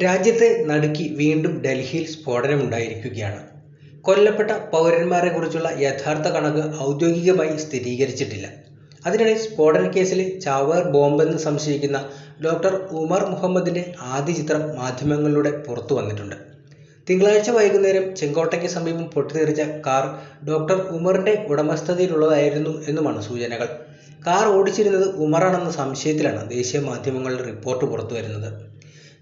രാജ്യത്തെ നടുക്കി വീണ്ടും ഡൽഹിയിൽ സ്ഫോടനമുണ്ടായിരിക്കുകയാണ് കൊല്ലപ്പെട്ട പൗരന്മാരെ കുറിച്ചുള്ള യഥാർത്ഥ കണക്ക് ഔദ്യോഗികമായി സ്ഥിരീകരിച്ചിട്ടില്ല. അതിനിടെ സ്ഫോടന കേസിൽ ചാവേർ ബോംബെന്ന് സംശയിക്കുന്ന ഡോക്ടർ ഉമർ മുഹമ്മദിന്റെ ആദ്യ ചിത്രം മാധ്യമങ്ങളിലൂടെ പുറത്തു വന്നിട്ടുണ്ട്. തിങ്കളാഴ്ച വൈകുന്നേരം ചെങ്കോട്ടയ്ക്ക് സമീപം പൊട്ടിത്തെറിച്ച കാർ ഡോക്ടർ ഉമറിന്റെ ഉടമസ്ഥതയിലുള്ളതായിരുന്നു എന്നുമാണ് സൂചനകൾ. കാർ ഓടിച്ചിരുന്നത് ഉമറാണെന്ന സംശയത്തിലാണ് ദേശീയ മാധ്യമങ്ങളുടെ റിപ്പോർട്ട് പുറത്തുവരുന്നത്.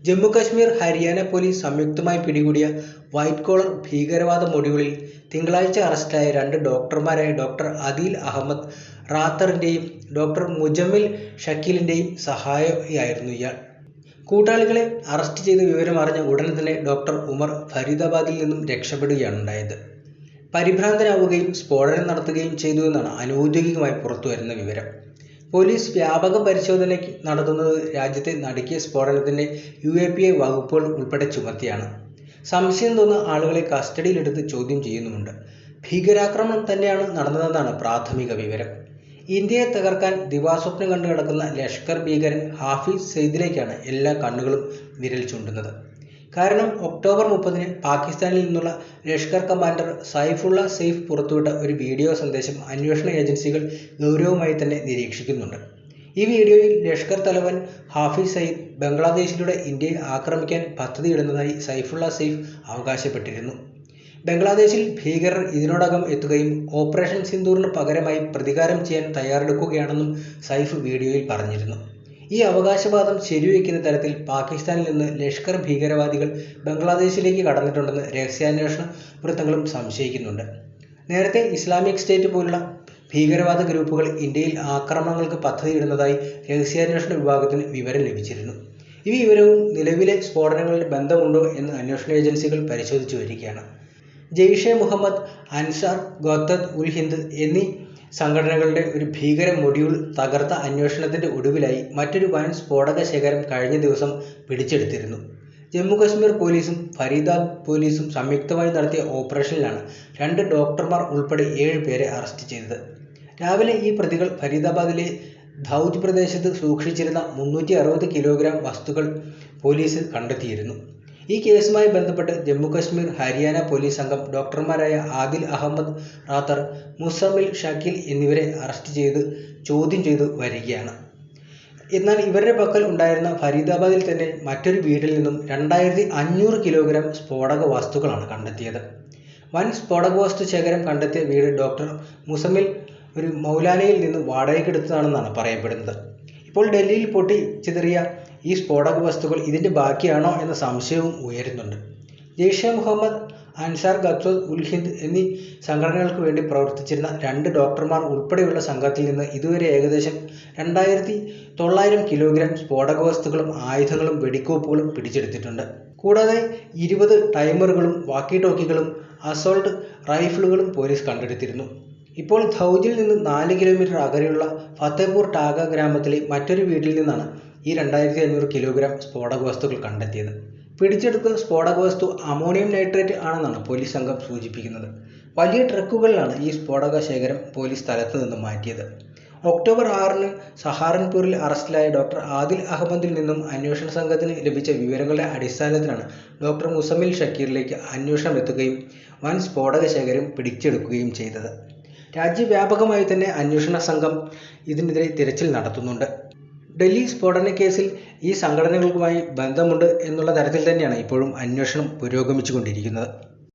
ജമ്മു കാശ്മീർ ഹരിയാന പോലീസ് സംയുക്തമായി പിടികൂടിയ വൈറ്റ് കോളർ ഭീകരവാദ മൊഡ്യൂളിൽ തിങ്കളാഴ്ച അറസ്റ്റിലായ രണ്ട് ഡോക്ടർമാരായ ഡോക്ടർ അദീൽ അഹമ്മദ് റാത്തറിന്റെയും ഡോക്ടർ മുജമ്മിൽ ഷക്കീലിന്റെയും സഹായിയായിരുന്നു ഇയാൾ. കൂട്ടാളികളെ അറസ്റ്റ് ചെയ്ത വിവരം അറിഞ്ഞ ഉടൻ തന്നെ ഡോക്ടർ ഉമർ ഫരീദാബാദിൽ നിന്നും രക്ഷപ്പെടുകയാണ് ഉണ്ടായത്. പരിഭ്രാന്തനാവുകയും സ്ഫോടനം നടത്തുകയും ചെയ്തു എന്നാണ് അനൗദ്യോഗികമായി പുറത്തുവരുന്ന വിവരം. പോലീസ് വ്യാപക പരിശോധന നടത്തുന്നത് രാജ്യത്തെ നടുക്കിയ സ്ഫോടനത്തിന്റെ യു എ പി എ വകുപ്പുകൾ ഉൾപ്പെടെ ചുമത്തിയാണ്. സംശയം തോന്നുന്ന ആളുകളെ കസ്റ്റഡിയിലെടുത്ത് ചോദ്യം ചെയ്യുന്നുമുണ്ട്. ഭീകരാക്രമണം തന്നെയാണ് നടന്നതെന്നാണ് പ്രാഥമിക വിവരം. ഇന്ത്യയെ തകർക്കാൻ ദിവാസ്വപ്നം കണ്ടു കിടക്കുന്ന ലഷ്കർ ഭീകരൻ ഹാഫിസ് സെയ്ദിലേക്കാണ് എല്ലാ കണ്ണുകളും വിരൽ ചൂണ്ടുന്നത്. കാരണം ഒക്ടോബർ മുപ്പതിന് പാകിസ്ഥാനിൽ നിന്നുള്ള ലഷ്കർ കമാൻഡർ സൈഫുള്ള സെയ്ഫ് പുറത്തുവിട്ട ഒരു വീഡിയോ സന്ദേശം അന്വേഷണ ഏജൻസികൾ ഗൗരവമായി തന്നെ നിരീക്ഷിക്കുന്നുണ്ട്. ഈ വീഡിയോയിൽ ലഷ്കർ തലവൻ ഹാഫിസ് സയ്യിദ് ബംഗ്ലാദേശിലൂടെ ഇന്ത്യയെ ആക്രമിക്കാൻ പദ്ധതിയിടുന്നതായി സൈഫുള്ള സെയ്ഫ് അവകാശപ്പെട്ടിരുന്നു. ബംഗ്ലാദേശിൽ ഭീകരർ ഇതിനോടകം എത്തുകയും ഓപ്പറേഷൻ സിന്ദൂറിന് പകരമായി പ്രതികാരം ചെയ്യാൻ തയ്യാറെടുക്കുകയാണെന്നും സൈഫ് വീഡിയോയിൽ പറഞ്ഞിരുന്നു. ഈ അവകാശവാദം ശരിവയ്ക്കുന്ന തരത്തിൽ പാകിസ്ഥാനിൽ നിന്ന് ലഷ്കർ ഭീകരവാദികൾ ബംഗ്ലാദേശിലേക്ക് കടന്നിട്ടുണ്ടെന്ന് രഹസ്യാന്വേഷണ വൃത്തങ്ങളും സംശയിക്കുന്നുണ്ട്. നേരത്തെ ഇസ്ലാമിക് സ്റ്റേറ്റ് പോലുള്ള ഭീകരവാദ ഗ്രൂപ്പുകൾ ഇന്ത്യയിൽ ആക്രമണങ്ങൾക്ക് പദ്ധതിയിടുന്നതായി രഹസ്യാന്വേഷണ വിഭാഗത്തിന് വിവരം ലഭിച്ചിരുന്നു. ഈ വിവരവും നിലവിലെ സ്ഫോടനങ്ങളിൽ ബന്ധമുണ്ടോ എന്ന് അന്വേഷണ ഏജൻസികൾ പരിശോധിച്ചു വരികയാണ്. ജെയ്ഷെ മുഹമ്മദ് അൻസാർ ഗോത്തദ് ഉൽ ഹിന്ദ് എന്നീ സംഘടനകളുടെ ഒരു ഭീകര മൊഡ്യൂൾ തകർത്ത അന്വേഷണത്തിന്റെ ഒടുവിലായി മറ്റൊരു വൻ സ്ഫോടക ശേഖരം കഴിഞ്ഞ ദിവസം പിടിച്ചെടുത്തിരുന്നു. ജമ്മു കശ്മീർ പോലീസും ഫരീദാബ് പോലീസും സംയുക്തമായി നടത്തിയ ഓപ്പറേഷനിലാണ് രണ്ട് ഡോക്ടർമാർ ഉൾപ്പെടെ ഏഴ് പേരെ അറസ്റ്റ് ചെയ്തത്. രാവിലെ ഈ പ്രതികൾ ഫരീദാബാദിലെ ധൗജ് പ്രദേശത്ത് സൂക്ഷിച്ചിരുന്ന മുന്നൂറ്റി അറുപത് കിലോഗ്രാം വസ്തുക്കൾ പോലീസ് കണ്ടെത്തിയിരുന്നു. ഈ കേസുമായി ബന്ധപ്പെട്ട് ജമ്മു കശ്മീർ ഹരിയാന പോലീസ് സംഘം ഡോക്ടർമാരായ ആദിൽ അഹമ്മദ് റാത്തർ മുസമിൽ ഷക്കീൽ എന്നിവരെ അറസ്റ്റ് ചെയ്ത് ചോദ്യം ചെയ്തു വരികയാണ്. എന്നാൽ ഇവരുടെ പക്കൽ ഉണ്ടായിരുന്ന ഫരീദാബാദിൽ തന്നെ മറ്റൊരു വീട്ടിൽ നിന്നും രണ്ടായിരത്തി അഞ്ഞൂറ് കിലോഗ്രാം സ്ഫോടക വസ്തുക്കളാണ് കണ്ടെത്തിയത്. വൻ സ്ഫോടക വസ്തു ശേഖരം കണ്ടെത്തിയ വീട് ഡോക്ടർ മുസമിൽ ഒരു മൗലാനയിൽ നിന്ന് വാടകയ്ക്കെടുത്തതാണെന്നാണ് പറയപ്പെടുന്നത്. ഇപ്പോൾ ഡൽഹിയിൽ പൊട്ടി ചിതറിയ ഈ സ്ഫോടക വസ്തുക്കൾ ഇതിന്റെ ബാക്കിയാണോ എന്ന സംശയവും ഉയരുന്നുണ്ട്. ജെയ്ഷെ മുഹമ്മദ് അൻസാർ ഗത്വദ് ഉൽ ഹിന്ദ് എന്നീ സംഘടനകൾക്ക് വേണ്ടി പ്രവർത്തിച്ചിരുന്ന രണ്ട് ഡോക്ടർമാർ ഉൾപ്പെടെയുള്ള സംഘത്തിൽ നിന്ന് ഇതുവരെ ഏകദേശം രണ്ടായിരത്തി തൊള്ളായിരം കിലോഗ്രാം സ്ഫോടക വസ്തുക്കളും ആയുധങ്ങളും വെടിക്കോപ്പുകളും പിടിച്ചെടുത്തിട്ടുണ്ട്. കൂടാതെ ഇരുപത് ടൈമറുകളും വാക്കി ടോക്കികളും അസോൾട്ട് റൈഫിളുകളും പോലീസ് കണ്ടെടുത്തിരുന്നു. ഇപ്പോൾ ധൗജിൽ നിന്ന് നാല് കിലോമീറ്റർ അകലെയുള്ള ഫത്തേപൂർ ടാഗ ഗ്രാമത്തിലെ മറ്റൊരു വീട്ടിൽ നിന്നാണ് ഈ രണ്ടായിരത്തി അഞ്ഞൂറ് കിലോഗ്രാം സ്ഫോടക വസ്തുക്കൾ കണ്ടെത്തിയത്. പിടിച്ചെടുത്ത സ്ഫോടക വസ്തു അമോണിയം നൈട്രേറ്റ് ആണെന്നാണ് പോലീസ് സംഘം സൂചിപ്പിക്കുന്നത്. വലിയ ട്രക്കുകളിലാണ് ഈ സ്ഫോടക ശേഖരം പോലീസ് സ്ഥലത്ത് നിന്ന് മാറ്റിയത്. ഒക്ടോബർ ആറിന് സഹാറൻപൂരിൽ അറസ്റ്റിലായ ഡോക്ടർ ആദിൽ അഹമ്മദിൽ നിന്നും അന്വേഷണ സംഘത്തിന് ലഭിച്ച വിവരങ്ങളുടെ അടിസ്ഥാനത്തിലാണ് ഡോക്ടർ മുസമിൽ ഷക്കീറിലേക്ക് അന്വേഷണം എത്തുകയും വൻ സ്ഫോടക ശേഖരം പിടിച്ചെടുക്കുകയും ചെയ്തത്. രാജ്യവ്യാപകമായി തന്നെ അന്വേഷണ സംഘം ഇതിനെതിരെ തിരച്ചിൽ നടത്തുന്നുണ്ട്. ഡൽഹി സ്ഫോടന കേസിൽ ഈ സംഘടനകൾക്കുമായി ബന്ധമുണ്ട് എന്നുള്ള തരത്തിൽ തന്നെയാണ് ഇപ്പോഴും അന്വേഷണം പുരോഗമിച്ചുകൊണ്ടിരിക്കുന്നത്.